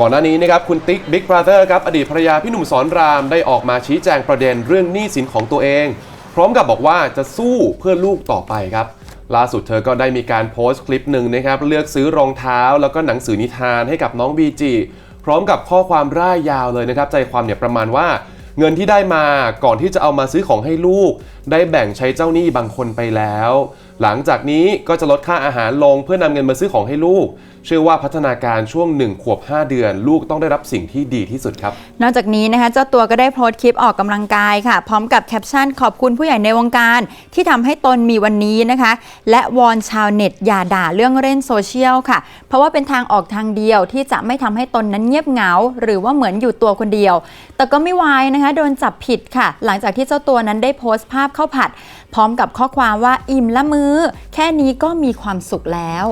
ก่อนหน้านี้นะครับคุณติ๊กบิ๊กบราเ h อร์ครับอดีตภรรยาพี่หนุ่มสอนรามได้ออกมาชี้แจงประเด็นเรื่องหนี้สินของตัวเอง พร้อมกับบอกว่าจะสู้เพื่อลูกต่อไปครับ ล่าสุดเธอก็ได้มีการโพสต์คลิปหนึ่งนะครับเลือกซื้อรองเท้าแล้วก็หนังสือนิทานให้กับน้องบีจีพร้อมกับข้อความร่ายยาวเลยนะครับ ใจความเนี่ยประมาณว่า เงินที่ได้มาก่อนที่จะเอามาซื้อของให้ลูก ได้แบ่งใช้เจ้าหนี้บางคนไปแล้วหลังจากนี้ก็จะลดค่าอาหารลงเพื่อนำเงินมาซื้อของให้ลูก เชื่อว่าพัฒนาการช่วง 1 ขวบ 5 เดือน ลูกต้องได้รับสิ่งที่ดีที่สุดครับ นอกจากนี้นะคะเจ้าตัวก็ได้โพสต์คลิปออกกำลังกายค่ะ พร้อมกับแคปชั่นขอบคุณผู้ใหญ่ในวงการ ที่ทำให้ตนมีวันนี้นะคะ และวอนชาวเน็ตอย่าด่าเรื่องเล่นโซเชียลค่ะ เพราะว่าเป็นทางออกทางเดียวที่จะไม่ทำให้ตนนั้นเงียบเหงา หรือว่าเหมือนอยู่ตัวคนเดียว แต่ก็ไม่วายนะคะโดนจับผิดค่ะ หลังจากที่เจ้าตัวนั้นได้โพสต์ภาพข้าวผัด พร้อมกับข้อความว่าอิ่มละมือแค่นี้ก็มีความสุขแล้ว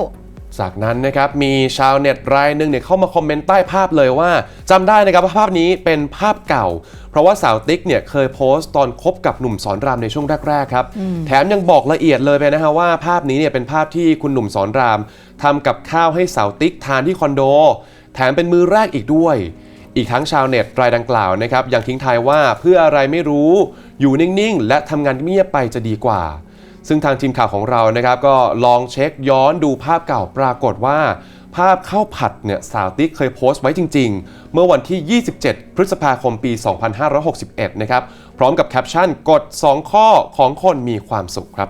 จากนั้นนะครับมีชาวเน็ตรายหนึ่งเนี่ยเข้ามาคอมเมนต์ใต้ภาพเลยว่าจำได้นะครับว่าภาพนี้เป็นภาพเก่า เพราะว่าสาวติ๊กเนี่ยเคยโพสต์ตอนคบกับหนุ่มสอนรามในช่วงแรกๆครับแถมยังบอกละเอียดเลยไปนะฮะว่าภาพนี้เนี่ยเป็นภาพที่คุณหนุ่มสอนรามทำกับข้าวให้สาวติ๊กทานที่คอนโด แถมเป็นมือแรกอีกด้วยอีกทั้งชาวเน็ตรายดังกล่าวนะครับยังทิ้งท้ายว่าเพื่ออะไรไม่รู้ อยู่นิ่ง ๆ และทำงานเงียบไปจะดีกว่า ซึ่งทางทีมข่าวของเรานะครับก็ลองเช็คย้อนดูภาพเก่าปรากฏว่า ภาพข้าวผัดเนี่ยสาวติ๊กเคยโพสต์ไว้จริง ๆ เมื่อวันที่ 27 พฤษภาคมปี 2561 นะครับ พร้อมกับแคปชั่นกด 2 ข้อของคนมีความสุขครับ